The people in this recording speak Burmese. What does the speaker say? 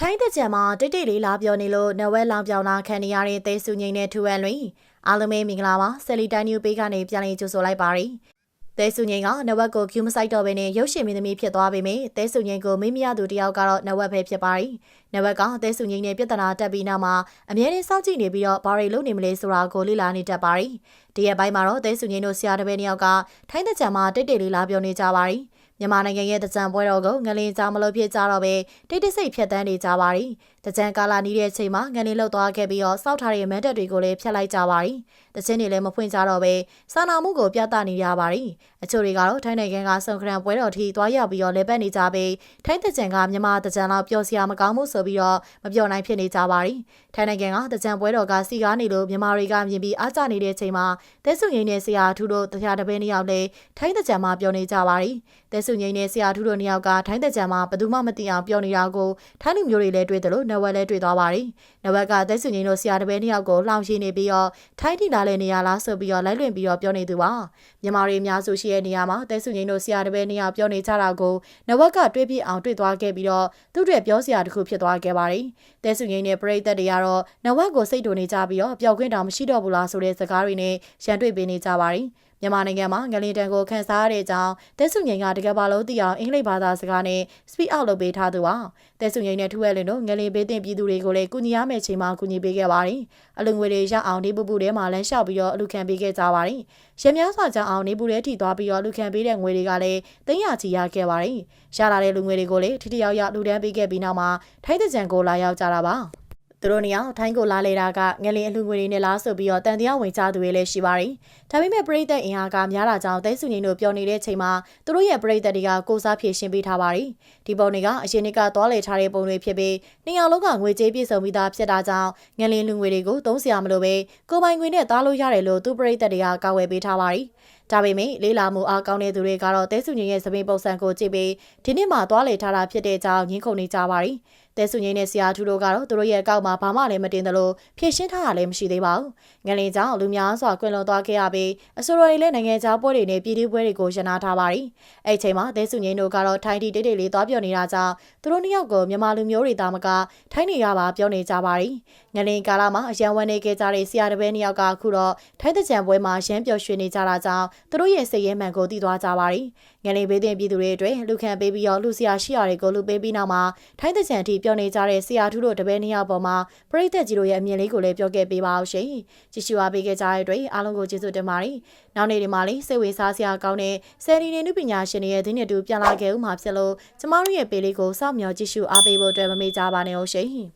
ထိုင်းတကြံမှာတိတ်တိတ်လေးလာပြောနေလို့နဝဲလောင်ပြောင်လာခံနေရတဲ့သေစုငိမ့်တဲ့ထူအန်လွင်အားလုံးပဲမင်္ဂလာပါဆယ်လီတိုင်းနျူပေးကနေပြန်လည်ကြိုဆိုလိုက်ပါရစေသေစုငိမ့်ကနဝက်ကိုကျူးမဆိုင်တော့ဘဲနဲ့ရုပ်ရှင်မင်းသမီးဖြစ်သွားပေမဲ့သေစုငိမ့်ကိုမိမရသူတယောက်ကတော့နဝက်ပဲဖြစ်ပါရီနဝက်ကသေစုငိမ့်နဲ့ပြဿနာတက်ပြီးနောက်မှာအမြဲတမ်းစောင့်ကြည့်နေပြီးတော့ဘာတွေလုပ်နေမလဲဆိုတာကိုလေ့လာနေတတ်ပါရီဒီရက်ပိုင်းမှာတော့သေစုငိမ့်တို့ဆရာတပည့်နှစ်ယောက်ကထိုင်းတကြံမှာတိတ်တိတ်လေးလာပြောနေကြပါရီ မြန်မာနိုင်ငံရဲ့တကြံပွဲတော်ကိုငလင်ကြားမလို့ဖြစ်ကြတော့ပဲတိတ်တိတ်ဆိတ်ဖြတ်တန်းနေကြပါရီတကြံကာလာနီးတဲ့အချိန်မှာငလင်လောက်သွားခဲ့ပြီးတော့စောက်ထားတဲ့မန်တက်တွေကိုလည်းဖျက်လိုက်ကြပါရီတချင်းတွေလည်းမဖွင့်ကြတော့ပဲစာနာမှုကိုပြသနေရပါရီအချို့တွေကတော့ထိုင်းနိုင်ငံကဆုံခရံပွဲတော်ထိသွားရောက်ပြီးတော့လေပတ်နေကြပြီးထိုင်းတကြံကမြန်မာတကြံလောက်ပျော်စရာမကောင်းမှုဆိုပြီးတော့မပြောနိုင်ဖြစ်နေကြပါရီထိုင်းနိုင်ငံကတကြံပွဲတော်ကစီကားနေလို့မြန်မာတွေကမြင်ပြီးအားကျနေတဲ့အချိန်မှာတဲဆုငိမ့်နဲ့ဆရာထူးတို့တရားတပည့်နှစ်ယောက်လည်းထိုင်းတကြံမှာပြောနေကြပါရီတဲဆုငိမ့်နဲ့ဆရာထူးတို့နှစ်ယောက်ကထိုင်းတကြံမှာဘယ်သူမှမသိအောင်ပြောနေတာကိုထိုင်းလူမျိုးတွေလည်းတွေ့တယ်လို့နဝက်လည်းတွေ့သွားပါရီနဝက်ကတဲဆုငိမ့်တို့ဆရာတပည့်နှစ်ယောက်ကိုလှောင်ရှိနေပြီးတော့ထိုင်းထိလာတဲ့နေရာလားဆိုပြီးတော့လိုက်လွင်ပြီးတော့ပြောနေသူပါမြန်မာတွေအများစုရှိတဲ့နေရာမှာတဲဆုငိမ့်တို့ဆရာတပည့်နှစ်ယောက်ပြောနေကြတာကိုနဝက်ကတွေးပြအောင်တွေ့သွားခဲ့ပြီးတော့သူ့အတွက်ပြောစရာတစ်ခုဖြစ်သွားခဲ့ပါရီတဲဆုငိမ့်နဲ့ပရိသတ်တွေကတော့နဝက်ကိုစိတ်တူနေကြပြီးတော့ပျောက်ခွင့်တောင်မရှိတော့ဘူးလားဆိုတဲ့စကားတွေနဲ့ရန်တွေ့ပေးနေကြပါရီမြန်မာနိုင်ငံမှာငလင်တန်ကိုခန်းစားရတဲ့အကြောင်းတဲဆုငိန်ကတကယ်ပါလို့သိအောင်အင်္ဂလိပ်ဘာသာစကားနဲ့ speak out လုပ်ပေးထားသူပါတဲဆုငိန်နဲ့ထူရဲလင်တို့ငလင်ပေးတင်ပြည်သူတွေကိုလည်းကူညီရမယ့်ချိန်မှာကူညီပေးခဲ့ပါတယ်အလူငွေတွေရအောင်နေပူပူထဲမှာလမ်းလျှောက်ပြီးတော့အလူခံပေးခဲ့ကြပါတယ်ရင်းများစွာကြောင့်အောင်နေပူထဲထိသွားပြီးတော့လူခံပေးတဲ့ငွေတွေကလည်းသိန်းရချီရခဲ့ပါတယ်ရလာတဲ့လူငွေတွေကိုလည်းထိထိရောက်ရောက်လူတန်းပေးခဲ့ပြီးနောက်မှာထိုင်းတကြံကိုလာရောက်ကြတာပါ သူတို့နေအောင်ထိုင်းကိုလာလေတာကငလင်အလှငွေတွေနဲ့လားဆိုပြီးတော့တန်တရားဝင်ကြသူတွေလည်းရှိပါတယ်။ဒါပေမဲ့ပြည်သက်အင်အားကများတာကြောင့်တဲစုငိန်တို့ပြောနေတဲ့ချိန်မှာသူတို့ရဲ့ပြည်သက်တွေကကိုစားဖြည့်ရှင်းပေးထားပါတယ်။ဒီပုံတွေကအရင်ကသွားလေထားတဲ့ပုံတွေဖြစ်ပြီးနေရာလုံးကငွေကြေးပြည့်စုံပြီးသားဖြစ်တာကြောင့်ငလင်လူငွေတွေကိုသုံးစရာမလိုပဲကိုပိုင်ငွေနဲ့သားလို့ရတယ်လို့သူပြည်သက်တွေကကာဝယ်ပေးထားပါတယ်။ဒါပေမဲ့လေးလာမှုအားကောင်းတဲ့သူတွေကတော့တဲစုငိန်ရဲ့သပင်းပုံစံကိုကြည့်ပြီးဒီနေ့မှသွားလေထားတာဖြစ်တဲ့ကြောင်းညှင်းခုန်နေကြပါတယ်။ တဲဆုငိမ့်နဲ့ဆရာထူတို့ကတော့သူတို့ရဲ့အကောက်မှာဘာမှလည်းမတင်သလိုဖြည့်ရှင်းထားတာလည်းမရှိသေးပါဘူး။ငလင်ကြောင့်လူများစွာကွင်လွန်သွားခဲ့ရပြီးအဆိုတော်တွေလည်းနိုင်ငံခြားပွဲတွေနဲ့ပြည်သူပွဲတွေကိုရနာထားပါရီ။အဲ့ချိန်မှာတဲဆုငိမ့်တို့ကတော့ထိုင်းတီတိတ်တိတ်လေးသွားပြောနေတာကြောင့်သူတို့နှစ်ယောက်ကိုမြန်မာလူမျိုးတွေသားမကထိုင်းနေရပါပြောနေကြပါရီ။ငလင်ကာလမှာအရန်ဝန်းနေခဲ့ကြတဲ့ဆရာတပည့်နှစ်ယောက်ကအခုတော့ထိုင်းတကြံပွဲမှာရမ်းပျော်ရွှင်နေကြတာကြောင့်သူတို့ရဲ့စိတ်ရဲမှန်ကိုသိသွားကြပါရီ။ငလင်ဘေးတင်ပြည်သူတွေအတွက်လူခံပေးပြီးတော့လူဆရာရှိရတွေကိုလူပေးပြီးနောက်မှာထိုင်းတကြံအထိပြောနေကြတဲ့ဆရာထူးတို့တပည့်နှစ်ယောက်ပေါ်မှာပရိသတ်ကြီးတို့ရဲ့အမြင်လေးကိုလည်းပြောခဲ့ပေးပါအောင်ရှင်။ကြည့်ရှုအားပေးခဲ့ကြတဲ့အတွက်အားလုံးကိုကျေးဇူးတင်ပါတယ်။နောက်နေ့ဒီမှာလေးစိတ်ဝင်စားစရာကောင်းတဲ့ဆယ်လီနေနုပညာရှင်တွေရဲ့ဒီနေ့တူပြန်လာခဲ့ဦးမှာဖြစ်လို့ကျမတို့ရဲ့ပေးလေးကိုစောင့်မျှော်ကြည့်ရှုအားပေးဖို့အတွက်မမေ့ကြပါနဲ့ဟုတ်ရှင်။